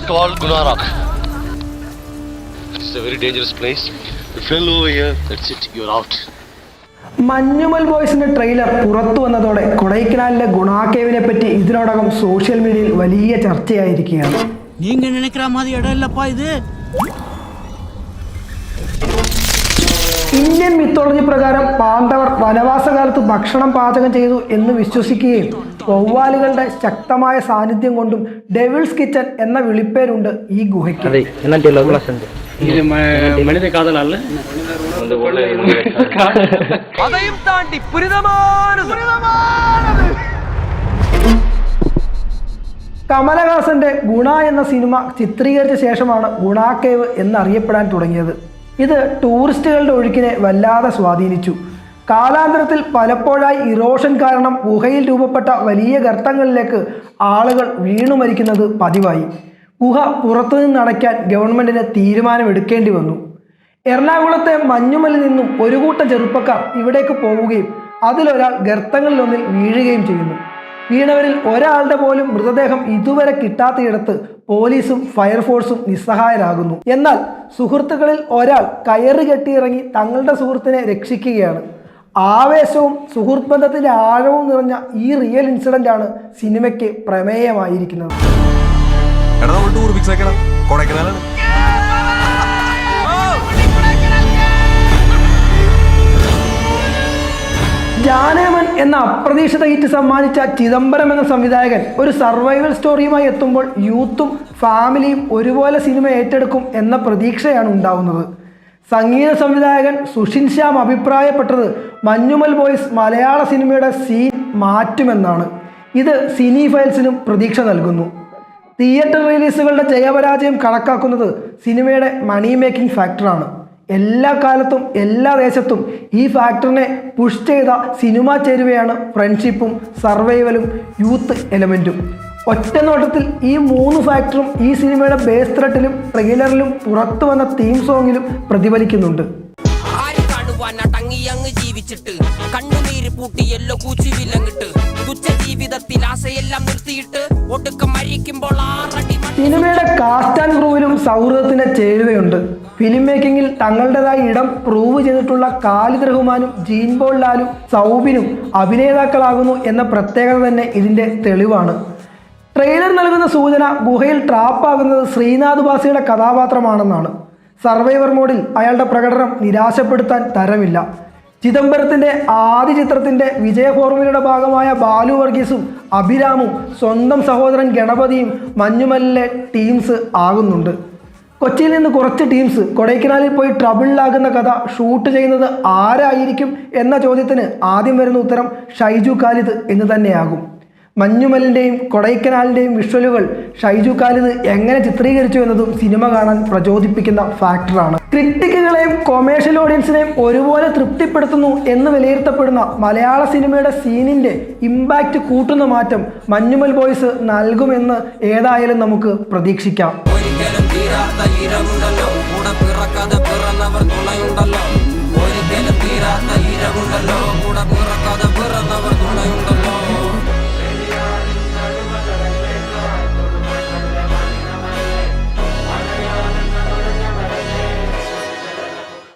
called Gunarak. It's a very dangerous place. You fell over here, that's it, you're out. Manjummel ബോയ്സിന്റെ trailer പുറത്തു വന്നതോടെ കൊടൈക്കനാലിലെ ഗുണാക്കേവിനെ പറ്റി ഇതിനോടകം social മീഡിയയിൽ വലിയ ചർച്ചയായിരിക്കുകയാണ് நீங்க நினைக்கிற மாதிரி இடம் இல்லப்பா இது ഇന്ത്യൻ മിത്തോളജി പ്രകാരം പാണ്ഡവർ വനവാസകാലത്ത് ഭക്ഷണം പാചകം ചെയ്തു എന്ന് വിശ്വസിക്കുകയും വവ്വാലുകളുടെ ശക്തമായ സാന്നിധ്യം കൊണ്ടും ഡെവിൾസ് കിച്ചൺ എന്ന വിളിപ്പേരുണ്ട് ഈ ഗുഹയ്ക്ക്. കമലഹാസന്റെ ഗുണ എന്ന സിനിമ ചിത്രീകരിച്ച ശേഷമാണ് ഗുണ കേവ് എന്നറിയപ്പെടാൻ തുടങ്ങിയത്. ഇത് ടൂറിസ്റ്റുകളുടെ ഒഴുക്കിനെ വല്ലാതെ സ്വാധീനിച്ചു. കാലാന്തരത്തിൽ പലപ്പോഴായി ഇറോഷൻ കാരണം ഗുഹയിൽ രൂപപ്പെട്ട വലിയ ഗർത്തങ്ങളിലേക്ക് ആളുകൾ വീണു മരിക്കുന്നത് പതിവായി. ഗുഹ പുറത്തു നിന്നടയ്ക്കാൻ ഗവൺമെന്റിന് തീരുമാനമെടുക്കേണ്ടി വന്നു. എറണാകുളത്തെ മഞ്ഞുമലിൽ നിന്നും ഒരു കൂട്ടം ചെറുപ്പക്കാർ ഇവിടേക്ക് പോവുകയും അതിലൊരാൾ ഗർത്തങ്ങളിലൊന്നിൽ വീഴുകയും ചെയ്യുന്നു. വീണവരിൽ ഒരാളുടെ പോലും മൃതദേഹം ഇതുവരെ കിട്ടാത്തയിടത്ത് പോലീസും ഫയർഫോഴ്സും നിസ്സഹായരാകുന്നു. എന്നാൽ സുഹൃത്തുക്കളിൽ ഒരാൾ കയറ് കെട്ടിയിറങ്ങി തങ്ങളുടെ സുഹൃത്തിനെ രക്ഷിക്കുകയാണ്. ആവേശവും സുഹൃത്ത് ബന്ധത്തിന്റെ ആഴവും നിറഞ്ഞ ഈ റിയൽ ഇൻസിഡന്റ് ആണ് സിനിമയ്ക്ക് പ്രമേയമായിരിക്കുന്നത്. ജാനേമൻ എന്ന അപ്രതീക്ഷിത ഹിറ്റ് സമ്മാനിച്ച ചിദംബരം എന്ന സംവിധായകൻ ഒരു സർവൈവൽ സ്റ്റോറിയുമായി എത്തുമ്പോൾ യൂത്തും ഫാമിലിയും ഒരുപോലെ സിനിമ ഏറ്റെടുക്കും എന്ന പ്രതീക്ഷയാണ് ഉണ്ടാവുന്നത്. സംഗീത സംവിധായകൻ സുഷിൻ ശ്യാം അഭിപ്രായപ്പെട്ടത് മഞ്ഞുമൽ ബോയ്സ് മലയാള സിനിമയുടെ സീൻ മാറ്റുമെന്നാണ്. ഇത് സിനി ഫയൽസിനും പ്രതീക്ഷ നൽകുന്നു. തിയേറ്റർ റിലീസുകളുടെ ജയപരാജയം കണക്കാക്കുന്നത് സിനിമയുടെ മണി മേക്കിംഗ് ഫാക്ടറാണ് എല്ലാ കാലത്തും എല്ലാ ദേശത്തും ഈ ഫാക്ടറിനെ പുഷ് ചെയ്ത സിനിമ ചേരുവയാണ് ഫ്രണ്ട്ഷിപ്പും സർവൈവലും യൂത്ത് എലമെന്റും ഒറ്റ നോട്ടത്തിൽ ഈ മൂന്ന് ഫാക്ടറും ഈ സിനിമയുടെ ബേസ് ത്രെട്ടിലും ട്രെയിലറിലും പുറത്തു വന്ന തീം സോങ്ങിലും പ്രതിഫലിക്കുന്നുണ്ട്. ജീവിച്ചിട്ട്? കണ്ണുനീര് തുച്ഛ ജീവിതത്തിൽ ആശയെല്ലാം നിർത്തിയിട്ട് ഒടുക്കം മരിക്കുമ്പോൾ ആറടി സിനിമയുടെ കാസ്റ്റ് ആൻഡ് ക്രൂവിലും സൗഹൃദത്തിന്റെ ചേരുവയുണ്ട്. ഫിലിം മേക്കിംഗിൽ തങ്ങളുടേതായ ഇടം പ്രൂവ് ചെയ്തിട്ടുള്ള ഖാലിദ് റഹ്മാനും ജീൻ ബോൾ ലാലും സൗബിനും അഭിനേതാക്കളാകുന്നു എന്ന പ്രത്യേകത തന്നെ ഇതിന്റെ തെളിവാണ്. ട്രെയിലർ നൽകുന്ന സൂചന ഗുഹയിൽ ട്രാപ്പാകുന്നത് ശ്രീനാഥ് ബാസിയുടെ കഥാപാത്രമാണെന്നാണ്. സർവൈവർ മോഡിൽ അയാളുടെ പ്രകടനം നിരാശപ്പെടുത്താൻ തരമില്ല. ചിദംബരത്തിന്റെ ആദ്യ ചിത്രത്തിന്റെ വിജയ ഫോർമുലയുടെ ഭാഗമായ ബാലു വർഗീസും അഭിരാമും സ്വന്തം സഹോദരൻ ഗണപതിയും മഞ്ഞുമല്ലിലെ ടീംസ് ആകുന്നുണ്ട്. കൊച്ചിയിൽ നിന്ന് കുറച്ച് ടീംസ് കൊടൈക്കനാലിൽ പോയി ട്രബിളിലാകുന്ന കഥ ഷൂട്ട് ചെയ്യുന്നത് ആരായിരിക്കും എന്ന ചോദ്യത്തിന് ആദ്യം വരുന്ന ഉത്തരം ഷൈജു ഖാലിദ് എന്ന് തന്നെയാകും. മഞ്ഞുമലിന്റെയും കൊടൈക്കനാലിന്റെയും വിഷ്വലുകൾ ഷൈജു ഖാലിദ് എങ്ങനെ ചിത്രീകരിച്ചു എന്നതും സിനിമ കാണാൻ പ്രചോദിപ്പിക്കുന്ന ഫാക്ടറാണ്. ക്രിട്ടിക്കുകളെയും കൊമേഴ്ഷ്യൽ ഓഡിയൻസിനെയും ഒരുപോലെ തൃപ്തിപ്പെടുത്തുന്നു എന്ന് വിലയിരുത്തപ്പെടുന്ന മലയാള സിനിമയുടെ സീനിന്റെ ഇമ്പാക്റ്റ് കൂട്ടുന്ന മാറ്റം മഞ്ഞുമൽ ബോയ്സ് നൽകുമെന്ന് ഏതായാലും നമുക്ക് പ്രതീക്ഷിക്കാം.